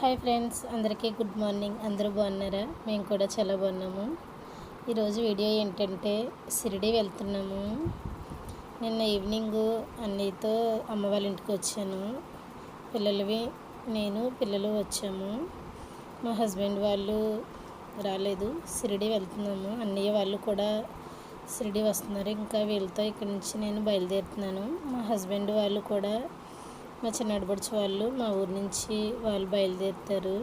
Hi friends అందరికీ good morning. అందరూ బాగున్నారా? మేము కూడా చాలా బాగున్నాము. ఈరోజు వీడియో ఏంటంటే షిరిడి వెళ్తున్నాము. నిన్న ఈవినింగ్ అన్నయ్యతో అమ్మ వాళ్ళ ఇంటికి వచ్చాను. పిల్లలవి నేను పిల్లలు వచ్చాము. మా హస్బెండ్ వాళ్ళు రాలేదు. షిరిడి వెళ్తున్నాము. అన్నయ్య వాళ్ళు కూడా షిరిడి వస్తున్నారు. ఇంకా వీళ్ళతో ఇక్కడి నుంచి నేను బయలుదేరుతున్నాను. మా హస్బెండ్ వాళ్ళు కూడా మా చిన్నడబడిచి వాళ్ళు మా ఊరి నుంచి వాళ్ళు బయలుదేరుతారు.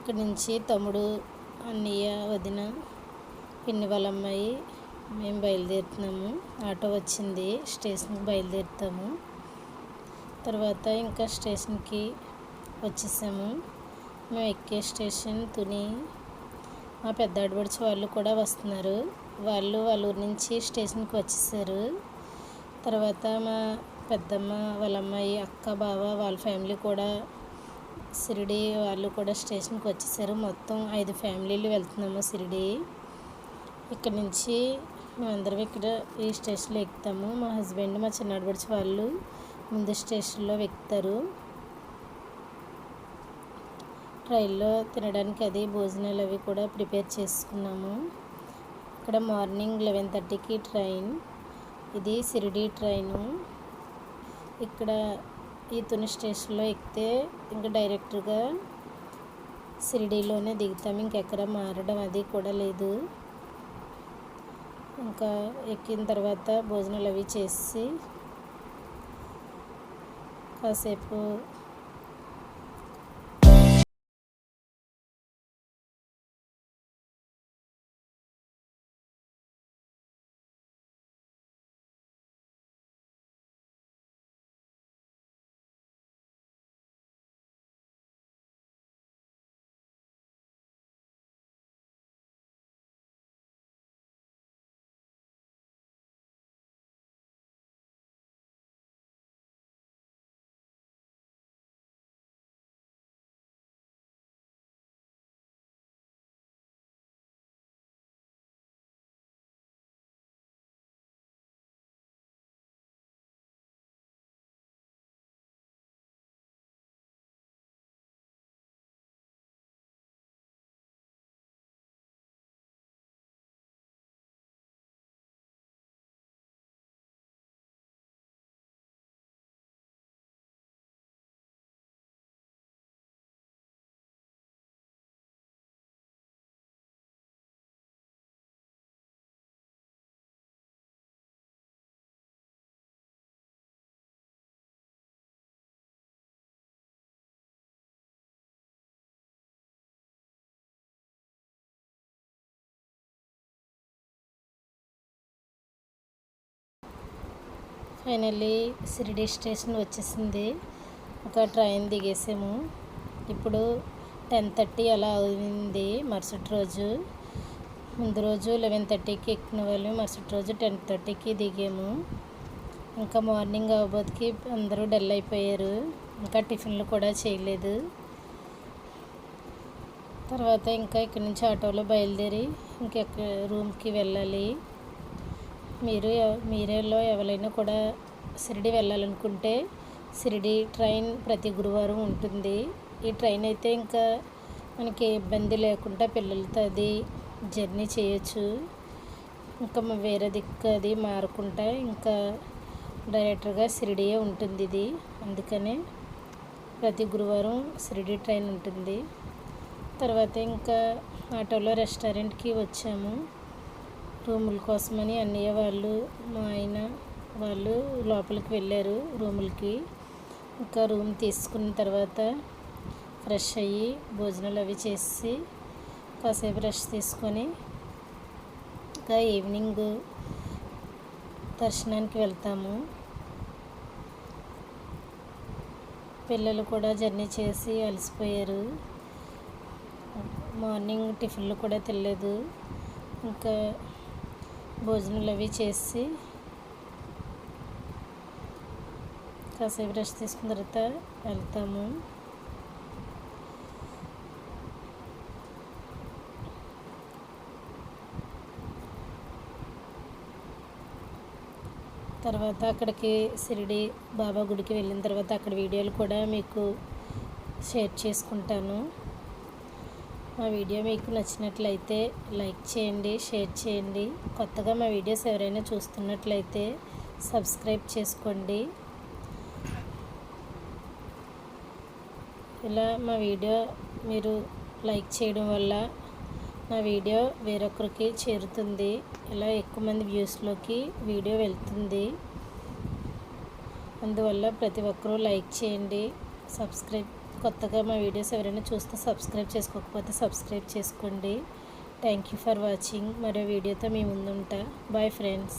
ఇక్కడ నుంచి తమ్ముడు అన్నయ్య వదిన పిన్ని వాళ్ళ అమ్మాయి మేము బయలుదేరుతున్నాము. ఆటో వచ్చింది స్టేషన్కి బయలుదేరుతాము. తర్వాత ఇంకా స్టేషన్కి వచ్చేసాము. మేము ఎక్కే స్టేషన్ తుని మా పెద్ద ఆడబడిచి వాళ్ళు కూడా వస్తున్నారు. వాళ్ళు వాళ్ళ ఊరి నుంచి స్టేషన్కి వచ్చేసారు. తర్వాత మా పెద్దమ్మ వాళ్ళ అమ్మాయి అక్క బావ వాళ్ళ ఫ్యామిలీ కూడా షిరిడి వాళ్ళు కూడా స్టేషన్కి వచ్చేసారు. మొత్తం ఐదు ఫ్యామిలీలు వెళ్తున్నాము షిరిడి ఇక్కడ నుంచి మేమందరం ఇక్కడ ఈ స్టేషన్లో ఎక్కుతాము. మా హస్బెండ్ మా చిన్నాడబడిచి వాళ్ళు ముందు స్టేషన్లో ఎక్కుతారు. రైల్లో తినడానికి అది భోజనాలు అవి కూడా ప్రిపేర్ చేసుకున్నాము. ఇక్కడ మార్నింగ్ లెవెన్ థర్టీకి ట్రైన్. ఇది షిరిడి ట్రైను. ఇక్కడ ఈ తుని స్టేషన్లో ఎక్కితే ఇంకా డైరెక్ట్గా షిరిడీలోనే దిగుతాము ఇంకెక్కడ మారడం అది కూడా లేదు. ఇంకా ఎక్కిన తర్వాత భోజనాలు అవి చేసి కాసేపు ఫైనల్లీ షిరిడి స్టేషన్ వచ్చేసింది. ఒక ట్రైన్ దిగేసాము. ఇప్పుడు టెన్ థర్టీ అలా అయింది మరుసటి రోజు. ముందు రోజు లెవెన్ థర్టీకి ఎక్కిన వాళ్ళు మరుసటి రోజు టెన్ థర్టీకి దిగాము. ఇంకా మార్నింగ్ అవ్వబోతుకి అందరూ డల్ అయిపోయారు. ఇంకా టిఫిన్లు కూడా చేయలేదు. తర్వాత ఇంకా ఇక్కడి నుంచి ఆటోలో బయలుదేరి ఇంకెక్క రూమ్కి వెళ్ళాలి. మీరు మీరేలో ఎవరైనా కూడా షిరిడి వెళ్ళాలనుకుంటే షిరిడి ట్రైన్ ప్రతి గురువారం ఉంటుంది. ఈ ట్రైన్ అయితే ఇంకా మనకి ఇబ్బంది లేకుండా పిల్లలతో అది జర్నీ చేయొచ్చు. ఇంకా వేరే దిక్కు అది మారుకుంటా ఇంకా డైరెక్టర్గా షిరిడియే ఉంటుంది ఇది. అందుకనే ప్రతి గురువారం షిరిడి ట్రైన్ ఉంటుంది. తర్వాత ఇంకా ఆటోలో రెస్టారెంట్కి వచ్చాము. రూముల కోసమని అన్నయ్య వాళ్ళు మా ఆయన వాళ్ళు లోపలికి వెళ్ళారు రూములకి. ఇంకా రూమ్ తీసుకున్న తర్వాత ఫ్రెష్ అయ్యి భోజనాలు అవి చేసి కాసేపు రెస్ట్ తీసుకొని ఇంకా ఈవినింగ్ దర్శనానికి వెళ్తాము. పిల్లలు కూడా జర్నీ చేసి అలసిపోయారు. మార్నింగ్ టిఫిన్లు కూడా తినలేదు. ఇంకా భోజనాలు అవి చేసి కాసేపు రెస్ట్ తీసుకున్న తర్వాత వెళ్తాము. తర్వాత అక్కడికి షిరిడి బాబా గుడికి వెళ్ళిన తర్వాత అక్కడ వీడియోలు కూడా మీకు షేర్ చేసుకుంటాను. మా వీడియో మీకు నచ్చినట్లయితే లైక్ చేయండి షేర్ చేయండి. కొత్తగా మా వీడియోస్ ఎవరైనా చూస్తున్నట్లయితే సబ్స్క్రైబ్ చేసుకోండి. ఇలా మా వీడియో మీరు లైక్ చేయడం వల్ల నా వీడియో వేరొకరికి చేరుతుంది. ఇలా ఎక్కువ మంది వ్యూస్లోకి వీడియో వెళ్తుంది. అందువల్ల ప్రతి ఒక్కరూ లైక్ చేయండి సబ్స్క్రైబ్ కొత్తగా మా వీడియోస్ ఎవరైనా చూస్తే సబ్స్క్రైబ్ చేసుకోకపోతే సబ్స్క్రైబ్ చేసుకోండి. థ్యాంక్ యూ ఫర్ వాచింగ్ మరో వీడియోతో మీ ముందుంటా. Bye friends